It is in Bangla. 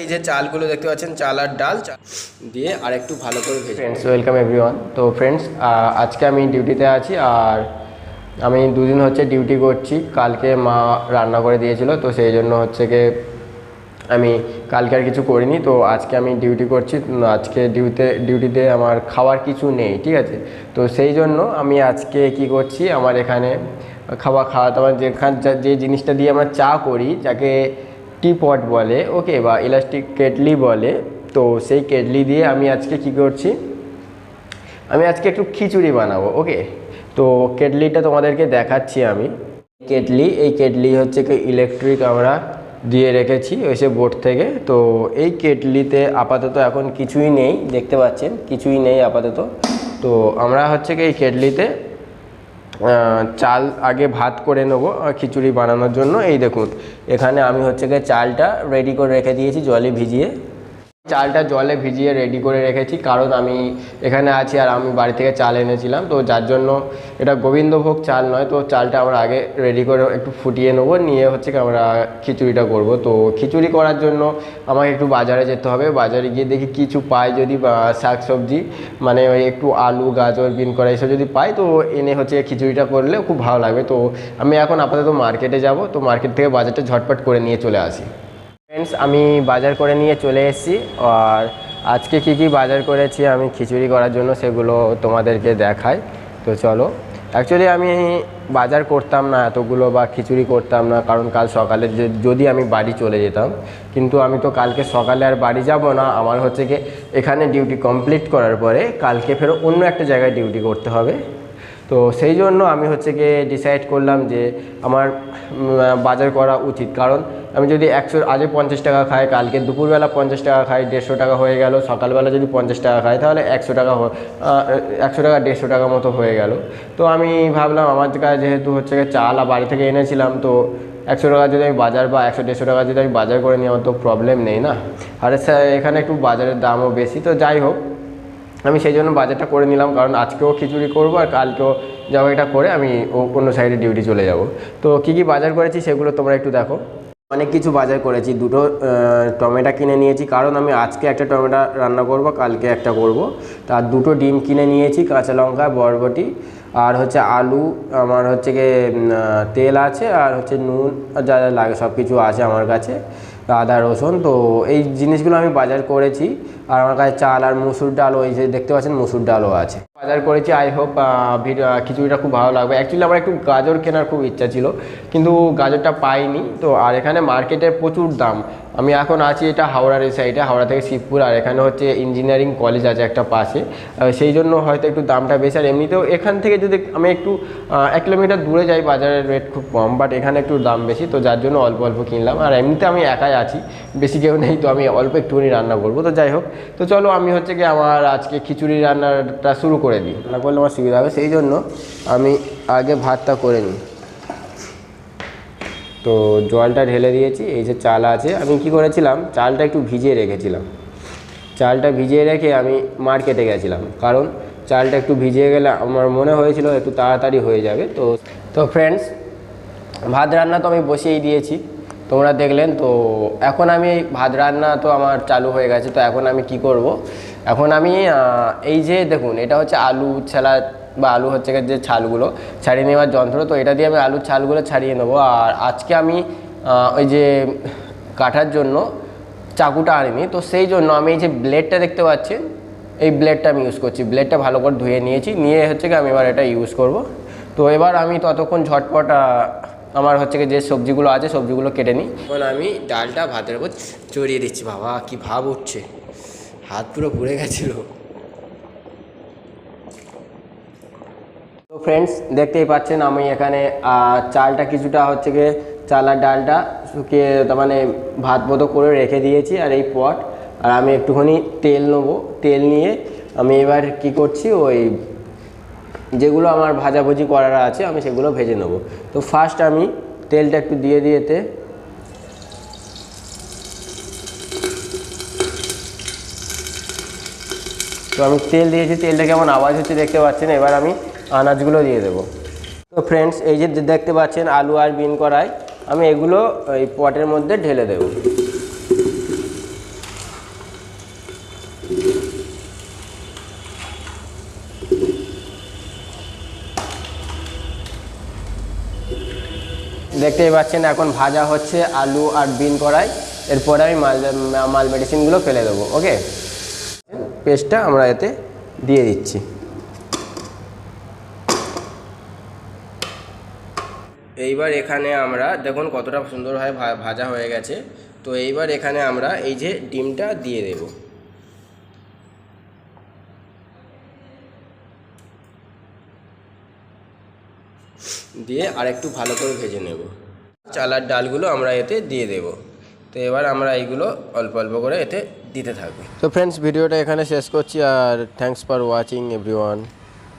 এই যে চালগুলো দেখতে পাচ্ছেন চাল আর ডাল দিয়ে আর একটু ভালো করে ভেজে ফ্রেন্ডস ওয়েলকাম এভরিওয়ান তো ফ্রেন্ডস আজকে আমি ডিউটিতে আছি আর আমি দুদিন হচ্ছে ডিউটি করছি। কালকে মা রান্না করে দিয়েছিল তো সেই জন্য হচ্ছে গিয়ে আমি কালকে আর কিছু করিনি। তো আজকে আমি ডিউটি করছি। আজকে ডিউটিতে ডিউটিতে আমার খাওয়ার কিছু নেই ঠিক আছে? তো সেই জন্য আমি আজকে কি করছি আমার এখানে খাওয়া খাওয়া দাওয়া যেখান যা- যে জিনিসটা দিয়ে আমরা চা করি যাকে টি পট বলে ওকে বা ইলাস্টিক কেটলি বলে, তো সেই কেটলি দিয়ে আমি আজকে কি করছি? আমি আজকে একটু খিচুড়ি বানাবো ওকে তো কেটলিটা তোমাদেরকে দেখাচ্ছি আমি। কেটলি এই কেটলি হচ্ছে কি ইলেকট্রিক আমরা দিয়ে রেখেছি, ওই সে বোর্ড থেকে। তো এই কেটলিতে আপাতত এখন কিছুই নেই, দেখতে পাচ্ছেন? কিছুই নেই আপাতত। তো আমরা হচ্ছে কি এই কেটলিতে চাল আগে ভাত করে নেব খিচুড়ি বানানোর জন্য। এই দেখুন, এখানে আমি হচ্ছে গিয়ে চালটা রেডি করে রেখে দিয়েছি, জলে ভিজিয়ে। চালটা জলে ভিজিয়ে রেডি করে রেখেছি। কারণ আমি এখানে আছি আর আমি বাড়ি থেকে চাল এনেছিলাম। তো যার জন্য এটা গোবিন্দভোগ চাল নয়, তো চালটা আমরা আগে রেডি করে একটু ফুটিয়ে নেব। নিয়ে হচ্ছে কি আমরা খিচুড়িটা করব। তো খিচুড়ি করার জন্য আমাকে একটু বাজারে যেতে হবে। বাজারে গিয়ে দেখি কিছু পাই যদি শাক সবজি মানে ওই একটু আলু, গাজর, বিন করা এসব যদি পাই, তো এনে হচ্ছে খিচুড়িটা করলে খুব ভালো লাগবে। তো আমি এখন আপাতত মার্কেটে যাব। তো মার্কেট থেকে বাজারটা ঝটপট করে নিয়ে চলে আসি। ফ্রেন্ডস আমি বাজার করে নিয়ে চলে এসেছি। আর আজকে কি কি বাজার করেছি, আমি খিচুড়ি করার জন্য সেগুলো তোমাদেরকে দেখাই। তো চলো অ্যাকচুয়ালি আমি বাজার করতাম না এতগুলো বা খিচুড়ি করতাম না, কারণ কাল সকালে যদি আমি বাড়ি চলে যেতাম, কিন্তু আমি তো কালকে সকালে আর বাড়ি যাব না। আমার হচ্ছে কি, এখানে ডিউটি কমপ্লিট করার পরে কালকে ফেরো অন্য একটা জায়গায় ডিউটি করতে হবে। তো সেই জন্য আমি হচ্ছে গিয়ে ডিসাইড করলাম যে আমার বাজার করা উচিত। কারণ আমি যদি একশো আজে পঞ্চাশ টাকা খাই, কালকে দুপুরবেলা পঞ্চাশ টাকা খাই, দেড়শো টাকা হয়ে গেল, সকালবেলা যদি পঞ্চাশ টাকা খাই, তাহলে একশো টাকা একশো টাকা, দেড়শো টাকা মতো হয়ে গেল। তো আমি ভাবলাম আমার কাছে যেহেতু হচ্ছে চাল বাড়ি থেকে এনেছিলাম, তো একশো টাকা যদি আমি বাজার বা একশো, দেড়শো টাকা যদি আমি বাজার করে নিই, আমার তো প্রবলেম নেই না। আর এখানে একটু বাজারের দামও বেশি, তো যাই হোক। আমি সেই জন্য বাজারটা করে নিলাম, কারণ আজকেও খিচুড়ি করব আর কালকেও এটা করে আমি অন্য সাইডে ডিউটি চলে যাব। তো কী কী বাজার করেছি সেগুলো তোমরা একটু দেখো। অনেক কিছু বাজার করেছি, দুটো টমেটো কিনে নিয়েছি, কারণ আমি আজকে একটা টমেটো রান্না করব, কালকে একটা করব। তার দুটো ডিম কিনে নিয়েছি, কাঁচা লঙ্কা, বরবটি, আর হচ্ছে আলু, আমার হচ্ছে গিয়ে তেল আছে, আর হচ্ছে নুন, যা যা লাগে সব কিছু আছে আমার কাছে। আদা, রসুন। তো এই জিনিসগুলো আমি বাজার করেছি। আর আমার কাছে চাল আর মুসুর ডাল ওই যে দেখতে পাচ্ছেন, মুসুর ডালও আছে। বাজার করেছি আই হোপ খিচুড়িটা খুব ভালো লাগবে। অ্যাকচুয়ালি আমার একটু গাজর কেনার খুব ইচ্ছা ছিল, কিন্তু গাজরটা পাইনি। তো, আর এখানে মার্কেটে প্রচুর দাম। আমি এখন আছি এটা হাওড়ার এই সাইডে হাওড়া থেকে শিবপুর, আর এখানে হচ্ছে ইঞ্জিনিয়ারিং কলেজ আছে একটা পাশে। সেই জন্য হয়তো একটু দামটা বেশি। আর এমনিতেও এখান থেকে যদি আমি একটু এক কিলোমিটার দূরে যাই, বাজারের রেট খুব কম বাট এখানে একটু দাম বেশি। তো, যার জন্য অল্প অল্প কিনলাম। আর এমনিতে আমি একাই আছি, বেশি কেউ নেই, তো আমি অল্প একটুখানি রান্না করব। তো, যাই হোক। তো, চলো, আমি হচ্ছে কি আমার আজকে খিচুড়ি রান্নাটা শুরু করে দিই। না করলে আমার সুবিধা হবে, সেই জন্য আমি আগে ভাতটা করে নিই। তো জলটা ঢেলে দিয়েছি, এই যে চাল আছে, আমি কি করেছিলাম, চালটা একটু ভিজিয়ে রেখেছিলাম। চালটা ভিজিয়ে রেখে আমি মার্কেটে গেছিলাম, কারণ চালটা একটু ভিজিয়ে গেলে আমার মনে হয়েছিল একটু তাড়াতাড়ি হয়ে যাবে। তো তো ফ্রেন্ডস ভাত রান্না তো আমি বসিয়েই দিয়েছি, তোমরা দেখলেন, তো এখন আমি ভাত রান্না তো আমার চালু হয়ে গেছে, তো এখন আমি কি করব এখন আমি এই যে দেখুন, এটা হচ্ছে আলু ছেলা বা আলু হচ্ছে যে ছালগুলো ছাড়িয়ে নেওয়ার যন্ত্র, তো এটা দিয়ে আমি আলুর ছালগুলো ছাড়িয়ে নেব। আর আজকে আমি ওই যে কাটার জন্য চাকুটা আনিনি, তো সেই জন্য আমি এই যে ব্লেডটা দেখতে পাচ্ছি এই ব্লেডটা আমি ইউজ করছি। ব্লেডটা ভালো করে ধুয়ে নিয়েছি, নিয়ে হচ্ছে কি আমি এবার এটা ইউজ করব। তো এবার আমি ততক্ষণ ঝটপট আমার হচ্ছে কি যে সবজিগুলো আছে সবজিগুলো কেটে নিই। এখন আমি ডালটা ভাতের উপর চড়িয়ে দিচ্ছি, বাবা, কি ভাব উঠছে। হাত পুরো পুড়ে গেছিল। তো ফ্রেন্ডস দেখতেই পাচ্ছেন আমি এখানে চালটা কিছুটা হচ্ছে গিয়ে চাল আর ডালটা শুকিয়ে, তার মানে ভাত মতো করে রেখে দিয়েছি আর এই পট আর আমি একটুখানি তেল নেব। তেল নিয়ে আমি এবার কি করছি, ওই যেগুলো আমার ভাজাভুজি করার আছে আমি সেগুলো ভেজে নেব। তো ফার্স্ট আমি তেলটা একটু দিয়ে দিয়েতে তো আমি তেল দিয়েছি, তেলটা কেমন আওয়াজ হচ্ছে দেখতে পাচ্ছেন, এবার আমি আনাজগুলো দিয়ে দেবো। তো ফ্রেন্ডস এই যে দেখতে পাচ্ছেন আলু আর বিন করাই আমি এগুলো এই পটের মধ্যে ঢেলে দেব। দেখতেই পাচ্ছেন এখন ভাজা হচ্ছে আলু আর বিন করাই এরপরে আমি মাল মাল মেডিসিনগুলো ফেলে দেবো ওকে পেস্টটা আমরা এতে দিয়ে দিচ্ছি। এইবার এখানে আমরা, দেখুন কতটা সুন্দরভাবে ভাজা হয়ে গেছে। তো এইবার এখানে আমরা এই যে ডিমটা দিয়ে দেব। দিয়ে আরেকটু ভালো করে ভেজে নেব। চালার ডালগুলো আমরা এতে দিয়ে দেব। তো এবার আমরা এইগুলো অল্প অল্প করে এতে দিতে থাকব। তো ফ্রেন্ডস ভিডিওটা এখানে শেষ করছি আর থ্যাংকস ফর ওয়াচিং এভরিওয়ান